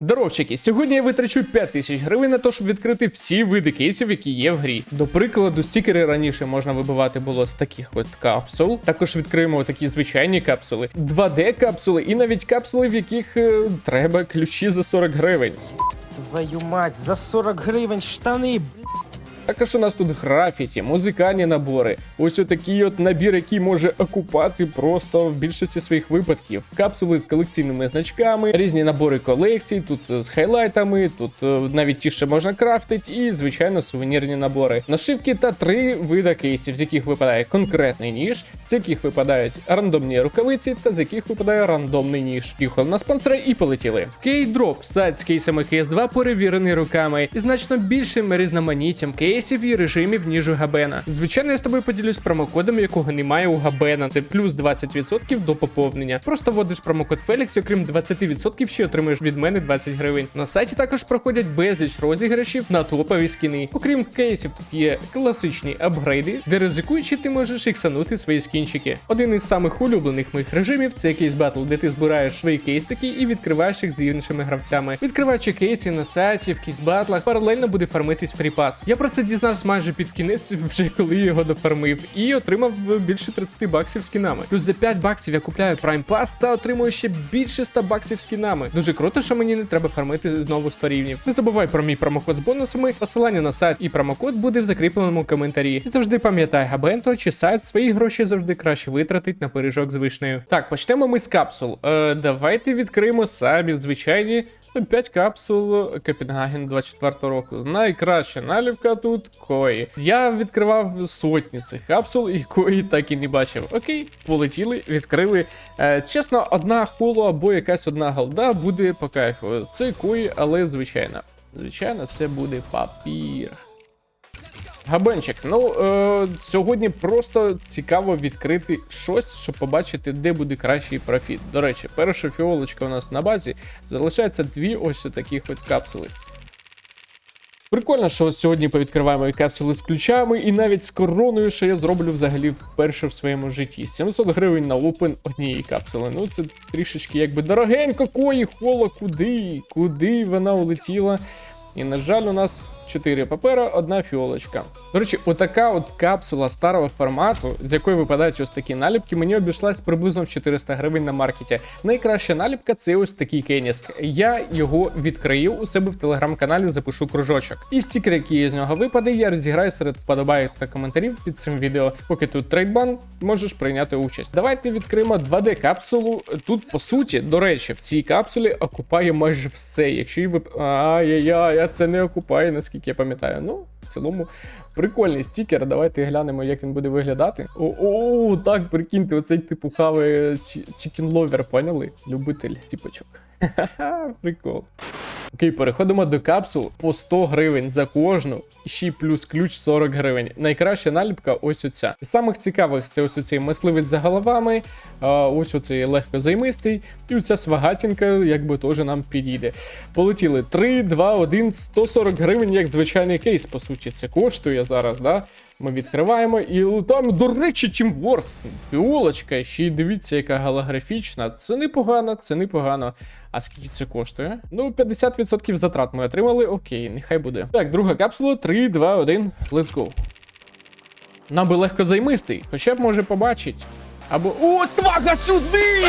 Здоровчики, сьогодні я витрачу 5 тисяч гривень на те, щоб відкрити всі види кейсів, які є в грі. До прикладу, стікери раніше можна вибивати було з таких от капсул. Також відкриємо такі звичайні капсули, 2D капсули і навіть капсули, в яких е, треба ключі за 40 гривень. Твою мать, за 40 гривень штани. Також у нас тут графіті, музикальні набори. Ось отакий от набір, який може окупати просто в більшості своїх випадків. Капсули з колекційними значками, різні набори колекцій, тут е, з хайлайтами, тут е, навіть ті, що можна крафтити, і звичайно сувенірні набори. Нашивки та три вида кейсів, з яких випадає конкретний ніж, з яких випадають рандомні рукавиці, та з яких випадає рандомний ніж. Їхали на спонсора і полетіли. Кейдроп сайт з кейсами CS2 перевірений руками і значно більшим різноманіттям кейсів і режимів, ніж у Габена. Звичайно, я з тобою поділюсь промокодом, якого немає у Габена. Це плюс 20% до поповнення. Просто вводиш промокод Фелікс, окрім 20% ще отримаєш від мене 20 гривень. На сайті також проходять безліч розіграшів на топові скіни. Окрім кейсів, тут є класичні апгрейди, де ризикуючи, ти можеш іксанути свої скінчики. Один із самих улюблених моїх режимів це кейс батл, де ти збираєш свої кейсики і відкриваєш їх з іншими гравцями. Відкриваючи кейси на сайті, в кейс-батлах, паралельно буде фармитись фріпас. Я про це дізнався майже під кінець, вже коли його дофармив, і отримав більше 30 баксів скінами. Плюс за 5 баксів я купляю Prime Pass та отримую ще більше 100 баксів скінами. Дуже круто, що мені не треба фармити знову 100 рівнів. Не забувай про мій промокод з бонусами. Посилання на сайт і промокод буде в закріпленому коментарі. І завжди пам'ятай, Габенто чи сайт свої гроші завжди краще витратить на пиріжок з вишнею. Так, почнемо ми з капсул. Е, давайте відкриємо самі звичайні. 5 капсул Копенгаген 24 року. Найкраща налівка тут кої. Я відкривав сотні цих капсул і кої так і не бачив. Окей, полетіли, відкрили. Е, чесно, одна холо або якась одна голда буде по кайфу. Це кої, але звичайно. Звичайно, це буде папір. Габенчик, ну е, сьогодні просто цікаво відкрити щось, щоб побачити, де буде кращий профіт. До речі, перша фіолочка у нас на базі залишається дві ось таких от капсули. Прикольно, що сьогодні повідкриваємо і капсули з ключами, і навіть з короною, що я зроблю взагалі вперше в своєму житті. 700 гривень на опен однієї капсули. Ну це трішечки якби дорогенько, кої, холо, куди? Куди вона улетіла? І, на жаль, у нас 4 папера, одна фіолочка. До речі, отака от капсула старого формату, з якої випадають ось такі наліпки, мені обійшлась приблизно в 400 гривень на маркеті. Найкраща наліпка це ось такий кеніс. Я його відкрию у себе в телеграм-каналі, запишу кружочок. І стікер, який з нього випаде, я розіграю серед вподобайок та коментарів під цим відео. Поки тут трейдбан, можеш прийняти участь. Давайте відкриємо 2D капсулу. Тут, по суті, до речі, в цій капсулі окупає майже все. Якщо її вип... Ай-яй-яй, а це не окупає, наскільки я пам'ятаю. Ну, цілому, прикольний стікер. Давайте глянемо, як він буде виглядати. О, так, прикиньте, оцей типу хави чікін ловер, поняли? Любитель тіпочок. Ха-ха, прикол. Окей, переходимо до капсул по 100 гривень за кожну, ще й плюс ключ 40 гривень. Найкраща наліпка ось оця. З самих цікавих це ось оцей мисливець за головами, ось оцей легкозаймистий, і оця свагатінка, якби теж нам підійде. Полетіли 3, 2, 1, 140 гривень, як звичайний кейс, по суті, це коштує зараз, да? Ми відкриваємо і лутаємо, до речі, Тімворк. Піолочка, ще й дивіться, яка голографічна. Це непогано, це непогано. А скільки це коштує? Ну, 50% затрат ми отримали. Окей, нехай буде. Так, друга капсула. 3, 2, 1. Let's go. Нам би легко займистий, хоча б може побачить. Або. О, твага сюди!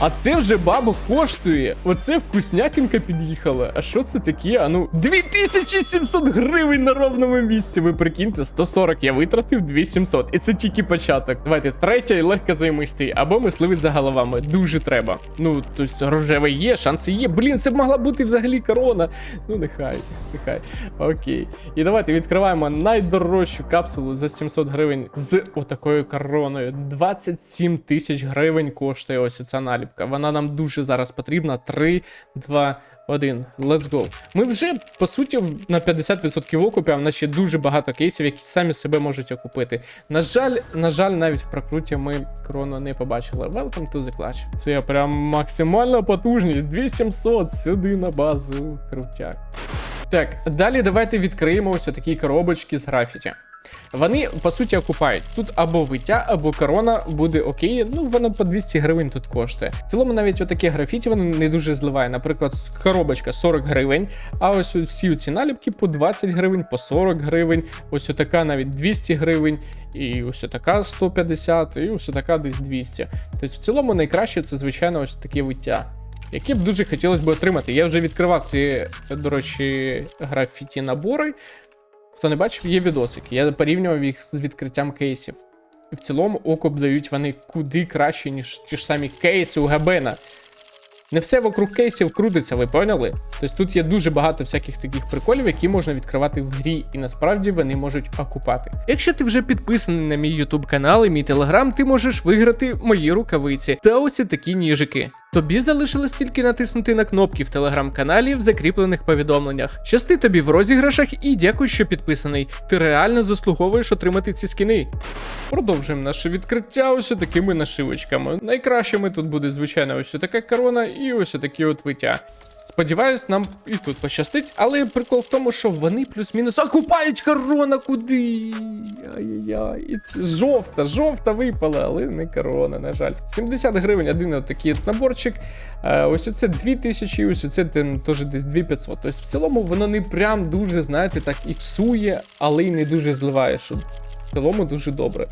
А це вже бабу коштує. Оце вкуснятінка під'їхала. А що це таке? А ну. 2700 гривень на ровному місці. Ви прикиньте, 140 я витратив 2700. І це тільки початок. Давайте, третя і легко займистий. Або мисливець за головами. Дуже треба. Ну, тобто рожевий є, шанси є. Блін, це б могла бути взагалі корона. Ну, нехай, нехай. Окей. І давайте відкриваємо найдорожчу капсулу за 700 гривень з отакою короною. 27 тисяч гривень коштує ось ця наліпка. Вона нам дуже зараз потрібна. 3, 2, 1. Let's go. Ми вже, по суті, на 50% окупів, в нас ще дуже багато кейсів, які самі себе можуть окупити. На жаль, на жаль, навіть в прокруті ми корону не побачили. Welcome to the clutch. Це прям максимальна потужність. 2700 сюди на базу. Крутяк. Так, далі давайте відкриємо ось такі коробочки з графіті. Вони по суті окупають. Тут або виття, або корона буде окей. Ну воно по 200 гривень тут коштує. В цілому навіть отакі графіті вони не дуже зливає. Наприклад, коробочка 40 гривень, а ось всі ці наліпки по 20 гривень, по 40 гривень, ось така навіть 200 гривень, і ось така 150, і ось така десь 200. Тобто в цілому найкраще це, звичайно, ось таке виття. Які б дуже хотілося б отримати. Я вже відкривав ці, до речі, графіті набори. Хто не бачив, є відосики. Я порівнював їх з відкриттям кейсів. І в цілому окоп дають вони куди краще, ніж ті ж самі кейси у Габена. Не все вокруг кейсів крутиться, ви поняли? Тобто тут є дуже багато всяких таких приколів, які можна відкривати в грі, і насправді вони можуть окупати. Якщо ти вже підписаний на мій YouTube канал і мій телеграм, ти можеш виграти мої рукавиці та ось і такі ніжики. Тобі залишилось тільки натиснути на кнопки в телеграм-каналі в закріплених повідомленнях. Щасти тобі в розіграшах і дякую, що підписаний. Ти реально заслуговуєш отримати ці скини. Продовжуємо наше відкриття ось такими нашивочками. Найкращими тут буде, звичайно, ось така корона і ось такі от виття. Сподіваюсь, нам і тут пощастить, але прикол в тому, що вони плюс-мінус окупають корона куди. Ай-яй-яй. Жовта, жовта випала, але не корона, на жаль. 70 гривень один такий от наборчик. Е, ось оце 2000, ось оце теж десь 2500. Тобто в цілому воно не прям дуже, знаєте, так іксує, але й не дуже зливає, що в цілому дуже добре.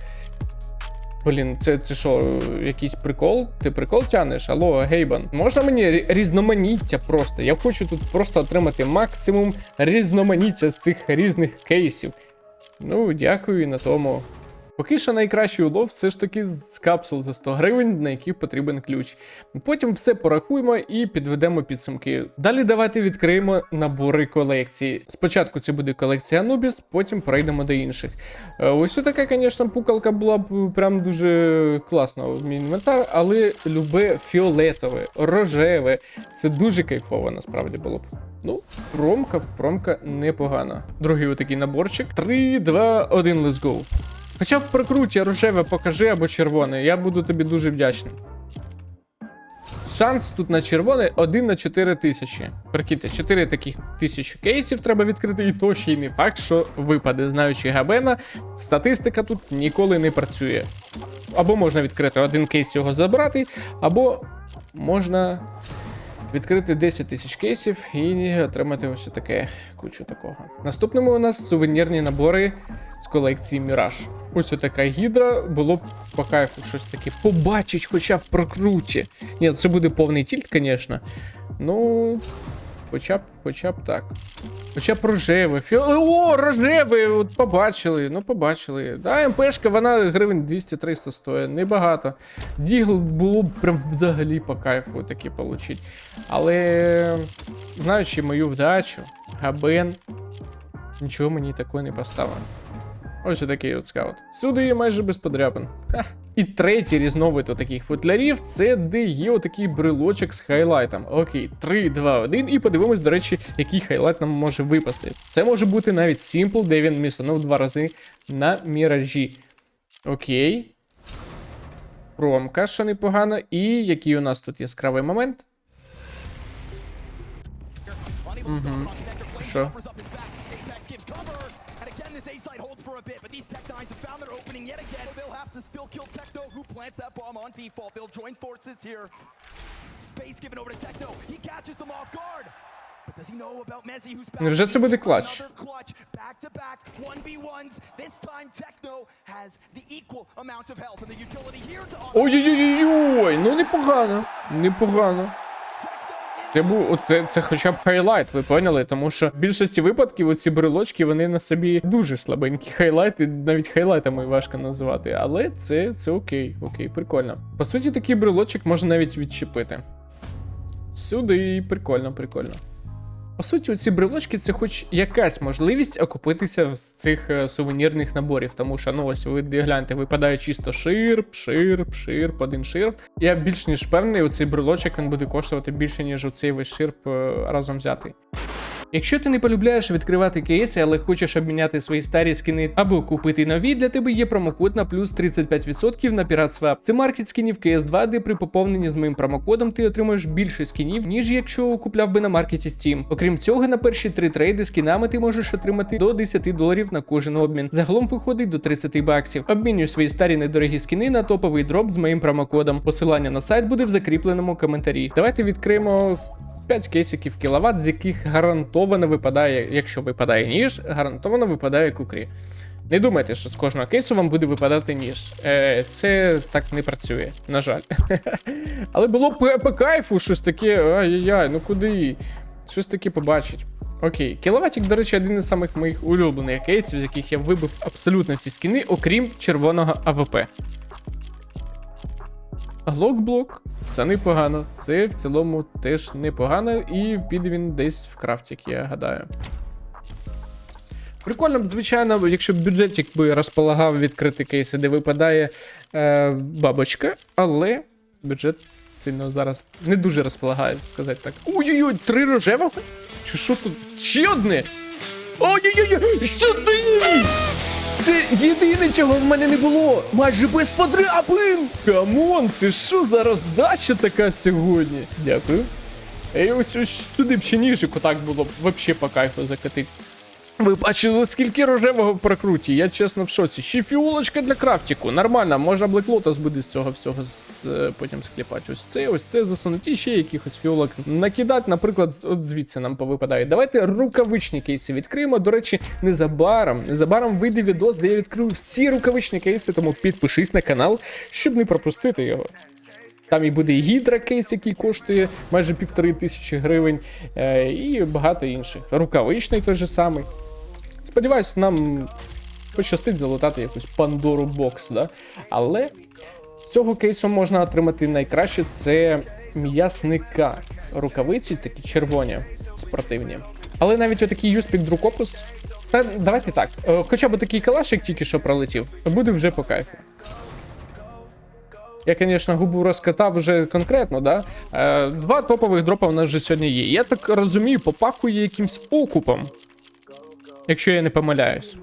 Блін, це, це що, якийсь прикол? Ти прикол тянеш? Алло, Гейбан. Можна мені різноманіття просто? Я хочу тут просто отримати максимум різноманіття з цих різних кейсів. Ну, дякую і на тому. Поки що найкращий улов все ж таки з капсул за 100 гривень, на яких потрібен ключ. Потім все порахуємо і підведемо підсумки. Далі давайте відкриємо набори колекції. Спочатку це буде колекція Anubis, потім перейдемо до інших. Е, Ось така, звісно, пукалка була б прям дуже класна в мій інвентар, але любе фіолетове, рожеве. Це дуже кайфово насправді було б. Ну, промка, промка непогана. Другий отакий наборчик. 3, 2, 1, let's go. Хоча б прикруті рожеве покажи або червоне, я буду тобі дуже вдячний. Шанс тут на червоне 1 на 4 тисячі. Прикиньте, 4 таких тисячі кейсів треба відкрити, і то ще й не факт, що випаде. Знаючи Габена, статистика тут ніколи не працює. Або можна відкрити один кейс його забрати, або можна відкрити 10 тисяч кейсів і отримати ось таке кучу такого. Наступними у нас сувенірні набори з колекції Міраж. Ось така гідра, було б по кайфу щось таке побачить, хоча б прокруті. Ні, це буде повний тільт, звісно. Ну, хоча б, хоча б так. Хоча б рожеве. Фіо... О, рожеве! От побачили. Ну, побачили. Да, МПшка, вона гривень 200-300 стоїть, небагато. Дігл було б прям взагалі по кайфу таке получить. Але, знаючи мою вдачу, Габен нічого мені такого не поставив. Ось такий от скаут. Сюди майже без подряпин. Ха. І третій різновид таких футлярів це де є отакий брелочок з хайлайтом. Окей, 3, 2, 1. І подивимось, до речі, який хайлайт нам може випасти. Це може бути навіть Simple, де він місанув два рази на міражі. Окей. Промка, що непогано. І який у нас тут яскравий момент? Угу. Що? And again, this A side holds for a bit, but these Tech Nines have found their opening yet again. They'll have to still kill Techno, who plants that bomb on default. They'll join forces here. Space given over to Techno. He catches them off guard. But does he know about Messi, who's back? Невже це буде клатч? Another clutch, back to back, 1v1s. This time, Techno has the equal amount of health and the utility here to offer. Ой-ой-ой, ну непогано. Непогано. Techno in Це це хоча б хайлайт, ви поняли? Тому що в більшості випадків оці брелочки вони на собі дуже слабенькі хайлайти, навіть хайлайтами важко називати. Але це, це окей, окей, прикольно. По суті, такий брелочок можна навіть відчепити. Сюди, прикольно, прикольно. По суті, ці брелочки це хоч якась можливість окупитися з цих е, сувенірних наборів, тому що ну ось ви гляньте, випадає чисто ширп, ширп, ширп, один ширп. Я більш ніж певний, оцей брелочок він буде коштувати більше, ніж оцей весь ширп е, разом взятий. Якщо ти не полюбляєш відкривати кейси, але хочеш обміняти свої старі скини або купити нові, для тебе є промокод на плюс 35% на PiratSwap. Це маркет скінів CS2, де при поповненні з моїм промокодом ти отримуєш більше скінів, ніж якщо купляв би на маркеті Steam. Окрім цього, на перші три трейди скінами ти можеш отримати до 10 доларів на кожен обмін. Загалом виходить до 30 баксів. Обмінюй свої старі недорогі скіни на топовий дроп з моїм промокодом. Посилання на сайт буде в закріпленому коментарі. Давайте відкриємо 5 кейсиків кіловат, з яких гарантовано випадає, якщо випадає ніж, гарантовано випадає кукрі. Не думайте, що з кожного кейсу вам буде випадати ніж. Е, це так не працює, на жаль. Але було б по кайфу щось таке. Ай-яй-яй, ну куди? Щось таке побачить. Окей, кіловатик, до речі, один із самих моїх улюблених кейсів, з яких я вибив абсолютно всі скіни, окрім червоного АВП. Глокблок, це непогано. Це в цілому теж непогано, і піде він десь в крафтик, я гадаю. Прикольно, звичайно, якщо б бюджетик би розполагав відкрити кейси, де випадає е, бабочка, але бюджет сильно зараз не дуже розполагає, сказати так. Ой-ой-ой, три рожевого? Чи що тут? Ще одне? Ой-ой-ой, сюди! Це єдине, чого в мене не було. Майже без подряпин. Камон, це що за роздача така сьогодні? Дякую. Ей, ось, ось сюди б так було б вообще по кайфу закатити. Ви бачили, скільки рожевого в прокруті? Я чесно в шоці. Ще фіолочка для крафтіку. Нормально, Black Lotus буде з цього всього з, е, потім скліпати. Ось це, ось це засунути і ще якихось фіолок. Накидати, наприклад, от звідси нам повипадає. Давайте рукавичні кейси відкриємо. До речі, незабаром, незабаром вийде відос, де я відкрию всі рукавичні кейси, тому підпишись на канал, щоб не пропустити його. Там і буде гідра кейс, який коштує майже півтори тисячі гривень, е, і багато інших. Рукавичний той же самий. Сподіваюсь, нам пощастить залутати якусь Пандору бокс, да? Але з цього кейсу можна отримати найкраще це м'ясника. Рукавиці такі червоні, спортивні. Але навіть отакий юспік друкопус. Та давайте так. е, Хоча б такий калаш, як тільки що пролетів, буде вже по кайфу. Я, звісно, губу розкатав вже конкретно, да? Е, два топових дропа у нас вже сьогодні є. Я так розумію, попахує якимсь окупом. Якщо я не помиляюсь.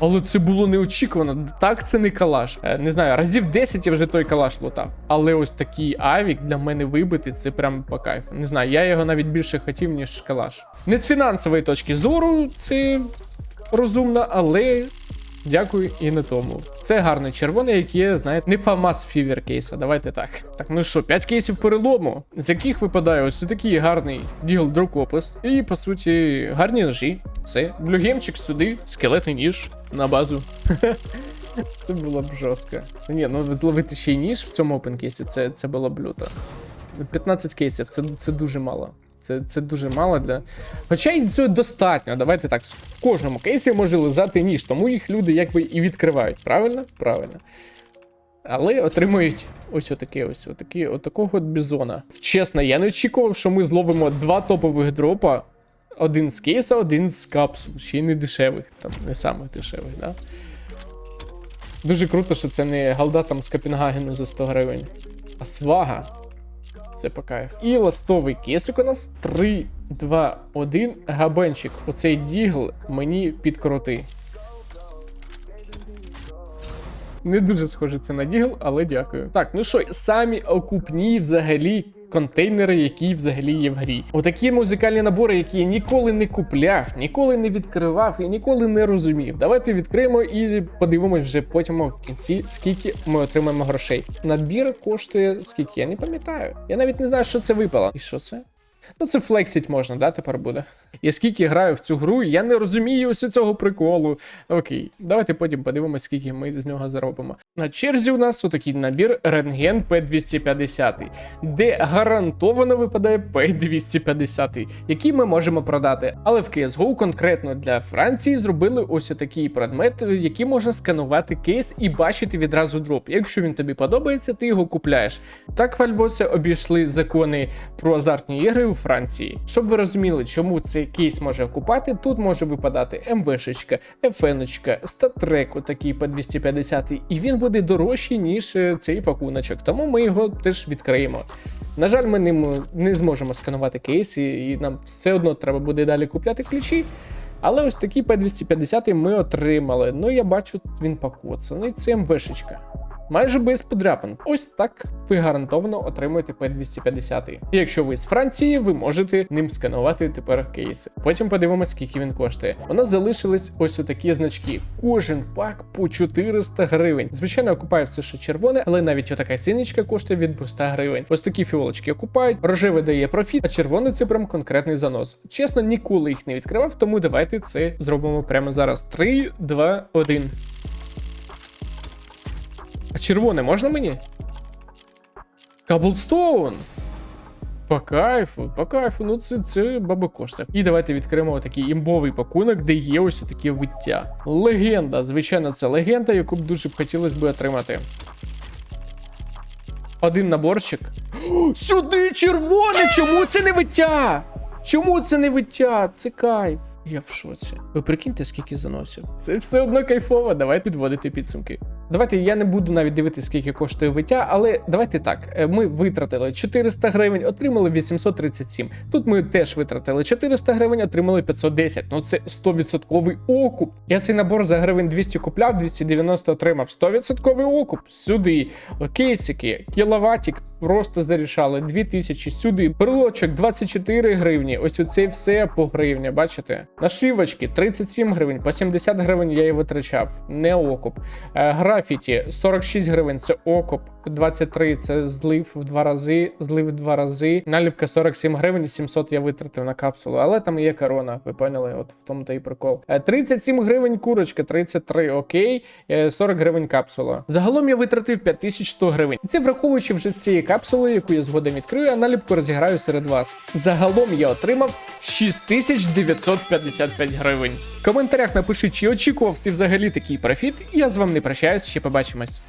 Але це було неочікувано. Так, це не калаш. Е, не знаю, разів 10 я вже той калаш лутав. Але ось такий авік для мене вибити, це прям по кайфу. Не знаю, я його навіть більше хотів, ніж калаш. Не з фінансової точки зору, це розумно, але Дякую і на тому. Це гарний червоний, який є, знаєте, не фамас фівер кейса. Давайте так. Так, ну що, 5 кейсів перелому, з яких випадає ось такий гарний дігл дрокопис. І по суті, гарні ножі. Все. Блюгемчик сюди, скелетний ніж на базу. Це було б жорстко. Ні, ну зловити ще й ніж в цьому опенкейсі, це, це було б люто. 15 кейсів, це, це дуже мало. Це, це дуже мало для. Хоча і цього достатньо. Давайте так. В кожному кейсі може лизати ніж, тому їх люди якби і відкривають. Правильно? Правильно. Але отримують ось отаке, ось отакі, отакого от бізона. Чесно, я не очікував, що ми зловимо два топових дропа. Один з кейса, один з капсул. Ще й не дешевих, там не самих дешевих, да? Дуже круто, що це не галда там з Копенгагену за 100 гривень, а свага. Це по кайф. І ластовий кесик у нас 3, 2, 1. Габенчик. Оцей дігл мені підкрути. Не дуже схоже це на дігл, але дякую. Так, ну що, самі окупні взагалі контейнери, які взагалі є в грі. Отакі музикальні набори, які я ніколи не купляв, ніколи не відкривав і ніколи не розумів. Давайте відкриємо і подивимось вже потім в кінці, скільки ми отримаємо грошей. Набір коштує скільки? Я не пам'ятаю. Я навіть не знаю, що це випало. І що це? Ну, це флексить можна, да, тепер буде. Я скільки граю в цю гру, я не розумію ось цього приколу. Окей, давайте потім подивимось, скільки ми з нього заробимо. На черзі у нас отакий набір рентген P250, де гарантовано випадає P250, який ми можемо продати. Але в CSGO конкретно для Франції зробили ось такий предмет, який можна сканувати кейс і бачити відразу дроп. Якщо він тобі подобається, ти його купляєш. Так вальвоси обійшли закони про азартні ігри у Франції. Щоб ви розуміли, чому цей кейс може окупати, тут може випадати МВшечка, ФНочка, статрек, такий по 250, і він буде дорожчий, ніж е, цей пакуночок, тому ми його теж відкриємо. На жаль, ми ним не зможемо сканувати кейс, і нам все одно треба буде далі купляти ключі. Але ось такий P250 ми отримали. Ну, я бачу, він покоцаний. Це МВшечка. Майже без подряпин. Ось так ви гарантовано отримуєте P250. І якщо ви з Франції, ви можете ним сканувати тепер кейси. Потім подивимося, скільки він коштує. У нас залишились ось такі значки. Кожен пак по 400 гривень. Звичайно, окупає все ще червоне, але навіть отака синічка коштує від 200 гривень. Ось такі фіолочки окупають, рожевий дає профіт, а червоний це прям конкретний занос. Чесно, ніколи їх не відкривав, тому давайте це зробимо прямо зараз. 3, 2, 1. А червоне можна мені? Каблстоун! По кайфу, по кайфу, ну це, це баби коштує. І давайте відкриємо такий імбовий пакунок, де є ось таке виття. Легенда, звичайно, це легенда, яку б дуже б хотілося б отримати. Один наборчик. Сюди червоне! Чому це не виття? Чому це не виття? Це кайф. Я в шоці. Ви прикиньте, скільки заносів. Це все одно кайфово. Давай підводити підсумки. Давайте я не буду навіть дивитися, скільки коштує виття, але давайте так. е, Ми витратили 400 гривень, отримали 837. Тут ми теж витратили 400 гривень, отримали 510. Ну це 100% окуп. Я цей набор за гривень 200 купляв, 290 отримав. 100% окуп. Сюди. Кейсики, кіловатик просто зарішали. 2000 сюди. Брелочок 24 гривні. Ось оце все по гривні, бачите? Нашивочки 37 гривень, по 70 гривень я її витрачав. Не окуп. Е, Графіті 46 гривень це окуп, 23 це злив в два рази, злив в два рази. Наліпка 47 гривень, 700 я витратив на капсулу, але там є корона, ви поняли? От в тому та і прикол. Е, 37 гривень курочка, 33 окей, е, 40 гривень капсула. Загалом я витратив 5100 гривень. Це враховуючи вже з цієї капсули, яку я згодом відкрию, а наліпку розіграю серед вас. Загалом я отримав 6955 гривень. В коментарях напиши, чи очікував ти взагалі такий профіт, я з вами не прощаюсь, ще побачимось.